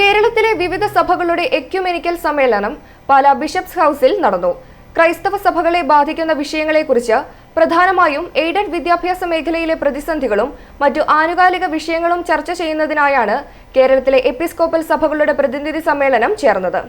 കേരളത്തിലെ വിവിധ സഭകളുടെ എക്യുമെനിക്കൽ സമ്മേളനം പാലാ ബിഷപ്സ് ഹൗസിൽ നടന്നു. ക്രൈസ്തവ സഭകളെ ബാധിക്കുന്ന വിഷയങ്ങളെക്കുറിച്ച് പ്രധാനമായും എയ്ഡഡ് വിദ്യാഭ്യാസ മേഖലയിലെ പ്രതിസന്ധികളും മറ്റു ആനുകാലിക വിഷയങ്ങളും ചർച്ച ചെയ്യുന്നതിനായാണ് കേരളത്തിലെ എപ്പിസ്കോപ്പൽ സഭകളുടെ പ്രതിനിധി സമ്മേളനം ചേർന്നത്.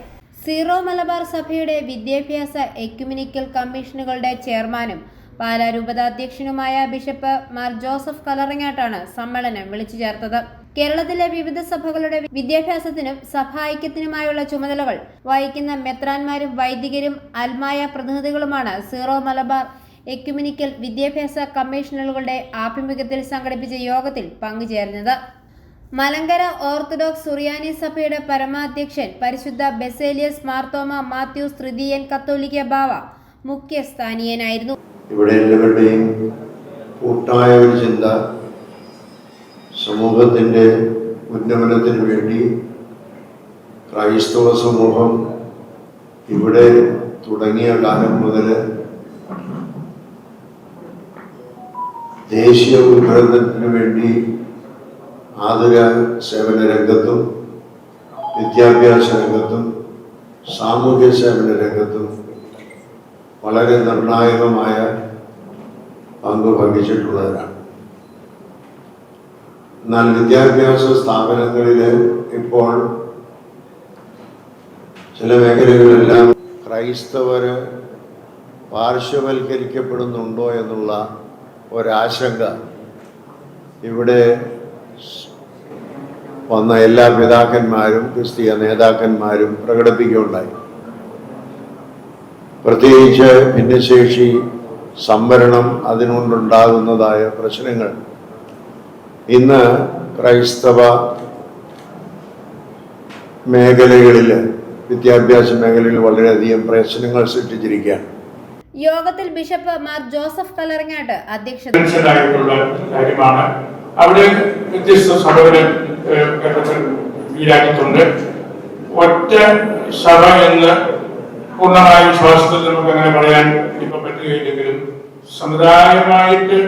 സീറോ മലബാർ സഭയുടെ വിദ്യാഭ്യാസ എക്യുമിനിക്കൽ കമ്മീഷനുകളുടെ ചെയർമാനും പാലാ രൂപതാധ്യക്ഷനുമായ ബിഷപ്പ് മാർ ജോസഫ് കലറങ്ങാട്ടാണ് സമ്മേളനം വിളിച്ചു ചേർത്തത്. കേരളത്തിലെ വിവിധ സഭകളുടെ വിദ്യാഭ്യാസത്തിനും സഭാഐക്യത്തിനുമായുള്ള ചുമതലകൾ വഹിക്കുന്ന മെത്രാന്മാരും വൈദികരും അൽമായ പ്രതിനിധികളുമാണ് സീറോ മലബാർ എക്യുമിനിക്കൽ വിദ്യാഭ്യാസ കമ്മീഷനുകളുടെ ആഭിമുഖ്യത്തിൽ സംഘടിപ്പിച്ച യോഗത്തിൽ പങ്കുചേർന്നത്. മലങ്കര ഓർത്തഡോക്സ് സുറിയാനി സഭയുടെ പരമാധ്യക്ഷൻ പരിശുദ്ധ ബെസേലിയസ് മാർത്തോമ മാത്യൂസ് തൃതീയൻ കത്തോലിക്ക ബാവ മുഖ്യ സ്ഥാനീയനായിരുന്നു ഇവിടെ എല്ലാവരുടെയും കൂട്ടായ ഒരു ചിന്ത സമൂഹത്തിന്റെ ഉന്നമനത്തിന് വേണ്ടി ക്രൈസ്തവ സമൂഹം ഇവിടെ തുടങ്ങിയ കാലം മുതൽ ദേശീയ ഉദ്ഗ്രഥനത്തിന് വേണ്ടി ആതുര സേവന രംഗത്തും വിദ്യാഭ്യാസ രംഗത്തും സാമൂഹ്യ സേവന രംഗത്തും വളരെ നിർണായകമായ പങ്ക് വഹിച്ചിട്ടുള്ളവരാണ്. എന്നാൽ വിദ്യാഭ്യാസ സ്ഥാപനങ്ങളിൽ ഇപ്പോൾ ചില മേഖലകളിലെല്ലാം ക്രൈസ്തവര് പാർശ്വവൽക്കരിക്കപ്പെടുന്നുണ്ടോ എന്നുള്ള ഒരാശങ്ക ഇവിടെ വന്ന എല്ലാ പിതാക്കന്മാരും ക്രിസ്തീയ നേതാക്കന്മാരും പ്രകടിപ്പിക്കുകയുണ്ടായി. പ്രത്യേകിച്ച് ഭിന്നശേഷി സംവരണം അതിനുകൊണ്ടുണ്ടാകുന്നതായ പ്രശ്നങ്ങൾ. ഇന്ന് ക്രൈസ്തവ മേഖലകളിൽ വിദ്യാഭ്യാസ മേഖലയിൽ വളരെയധികം പ്രശ്നങ്ങൾ സൃഷ്ടിച്ചിരിക്കുകയാണ്. യോഗത്തിൽ ബിഷപ്പ് മാർ ജോസഫ് കലറങ്ങാട്ട് അധ്യക്ഷത കാര്യമാണ്. അവിടെ വ്യത്യസ്ത സഭകളിൽ ഏഹ്, കേരളത്തിൽ ഈ രാജ്യത്തുണ്ട് ഒറ്റ സഭ എന്ന് പൂർണമായ വിശ്വാസത്തിൽ നമുക്ക് അങ്ങനെ പറയാൻ ഇപ്പൊ പറ്റുകയില്ലെങ്കിലും സമുദായമായിട്ട്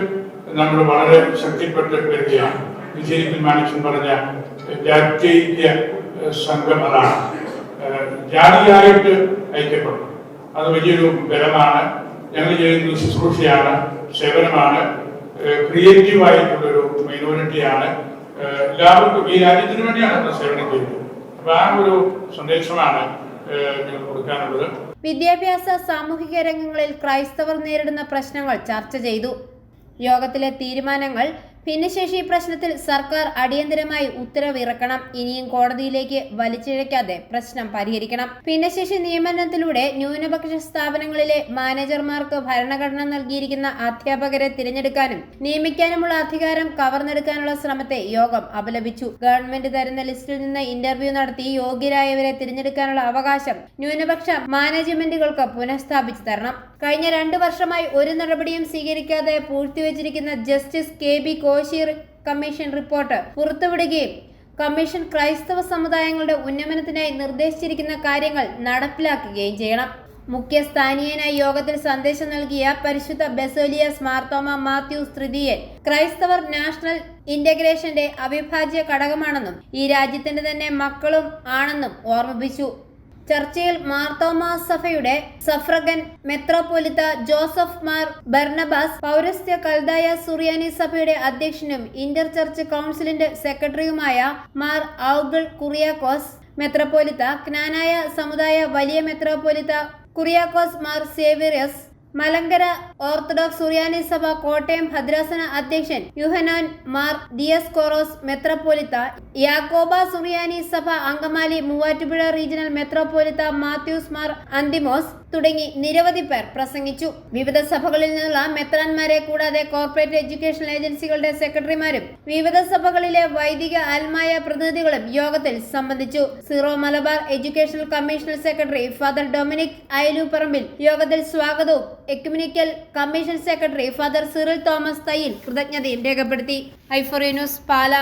നമ്മൾ വളരെ ശക്തിപ്പെട്ട് വരികയാണ് വിജയത്തിൽ മാനിച്ച് പറഞ്ഞ ജാത്യൈക്യ സംഘം അതാണ്. ജാതിയായിട്ട് ഐക്യപ്പെടും അത് വലിയൊരു ബലമാണ്. ഞങ്ങൾ ചെയ്യുന്നത് ശുശ്രൂഷയാണ് സേവനമാണ് ക്രിയേറ്റീവ് ആയിട്ടുള്ളൊരു മൈനോറിറ്റിയാണ്. എല്ലാവർക്കും ഈ രാജ്യത്തിന് വേണ്ടിയാണ് സേവനം ചെയ്യുന്നത്. അപ്പൊ ആ ഒരു സന്ദേശമാണ് കൊടുക്കാനുള്ളത്. വിദ്യാഭ്യാസ സാമൂഹിക രംഗങ്ങളിൽ ക്രൈസ്തവർ നേരിടുന്ന പ്രശ്നങ്ങൾ ചർച്ച ചെയ്തു. യോഗത്തിലെ തീരുമാനങ്ങൾ ഭിന്നശേഷി പ്രശ്നത്തിൽ സർക്കാർ അടിയന്തരമായി ഉത്തരവിറക്കണം. ഇനിയും കോടതിയിലേക്ക് വലിച്ചിഴയ്ക്കാതെ പ്രശ്നം പരിഹരിക്കണം. ഭിന്നശേഷി നിയമനത്തിലൂടെ ന്യൂനപക്ഷ സ്ഥാപനങ്ങളിലെ മാനേജർമാർക്ക് ഭരണഘടന നൽകിയിരിക്കുന്ന അധ്യാപകരെ തിരഞ്ഞെടുക്കാനും നിയമിക്കാനുമുള്ള അധികാരം കവർന്നെടുക്കാനുള്ള ശ്രമത്തെ യോഗം അപലപിച്ചു. ഗവൺമെന്റ് തരുന്ന ലിസ്റ്റിൽ നിന്ന് ഇന്റർവ്യൂ നടത്തി യോഗ്യരായവരെ തിരഞ്ഞെടുക്കാനുള്ള അവകാശം ന്യൂനപക്ഷ മാനേജ്മെന്റുകൾക്ക് പുനഃസ്ഥാപിച്ചു തരണം. കഴിഞ്ഞ രണ്ടു വർഷമായി ഒരു നടപടിയും സ്വീകരിക്കാതെ പൂഴ്ത്തിവെച്ചിരിക്കുന്ന ജസ്റ്റിസ് കെ ബി കോശീർ കമ്മീഷൻ റിപ്പോർട്ട് പുറത്തുവിടുകയും കമ്മീഷൻ ക്രൈസ്തവ സമുദായങ്ങളുടെ ഉന്നമനത്തിനായി നിർദ്ദേശിച്ചിരിക്കുന്ന കാര്യങ്ങൾ നടപ്പിലാക്കുകയും ചെയ്യണം. മുഖ്യ സ്ഥാനീയനായി യോഗത്തിൽ സന്ദേശം നൽകിയ പരിശുദ്ധ ബെസോലിയസ് മാർത്തോമ മാത്യു തൃതീയൻ ക്രൈസ്തവർ നാഷണൽ ഇന്റഗ്രേഷന്റെ അവിഭാജ്യ ഘടകമാണെന്നും ഈ രാജ്യത്തിന്റെ തന്നെ മക്കളും ആണെന്നും ഓർമ്മിപ്പിച്ചു. ചർച്ചയിൽ മാർത്തോമാ സഭയുടെ സഫ്രഗൻ മെത്രോപൊലിത്ത ജോസഫ് മാർ ബർണബാസ് പൗരസ്ത്യ കൽദായ സുറിയാനി സഭയുടെ അധ്യക്ഷനും ഇന്റർ ചർച്ച് കൗൺസിലിന്റെ സെക്രട്ടറിയുമായ മാർ ഔഗിൾ കുറിയാക്കോസ് മെത്രോപൊലിത്ത ക്നാനായ സമുദായ വലിയ മെത്രോപൊലിത്ത കുറിയാക്കോസ് മാർ സേവിയസ് മലങ്കര ഓർത്തഡോക്സ് സുറിയാനി സഭ കോട്ടയം ഭദ്രാസന അധ്യക്ഷൻ യുഹനാൻ മാർ ദിയസ്കോറോസ് മെത്രോപൊലിത്ത യാക്കോബ സുറിയാനി സഭ അങ്കമാലി മൂവാറ്റുപുഴ റീജിയണൽ മെത്രോപൊലിത്ത മാത്യൂസ് മാർ അന്തിമോസ് തുടങ്ങി നിരവധി പേർ പ്രസംഗിച്ചു. വിവിധ സഭകളിൽ നിന്നുള്ള മെത്രാന്മാരെ കൂടാതെ കോർപ്പറേറ്റ് എഡ്യൂക്കേഷൻ ഏജൻസികളുടെ സെക്രട്ടറിമാരും വിവിധ സഭകളിലെ വൈദിക ആത്മായ പ്രതിനിധികളും യോഗത്തിൽ സംബന്ധിച്ചു. Syro Malabar educational commission secretary father Dominic Ayaloopparambil യോഗത്തിൽ സ്വാഗതവും ecumenical commission secretary father Cyril Thomas Thayyil കൃതജ്ഞതയും രേഖപ്പെടുത്തി. ഐഫോറിയ ന്യൂസ് പാല.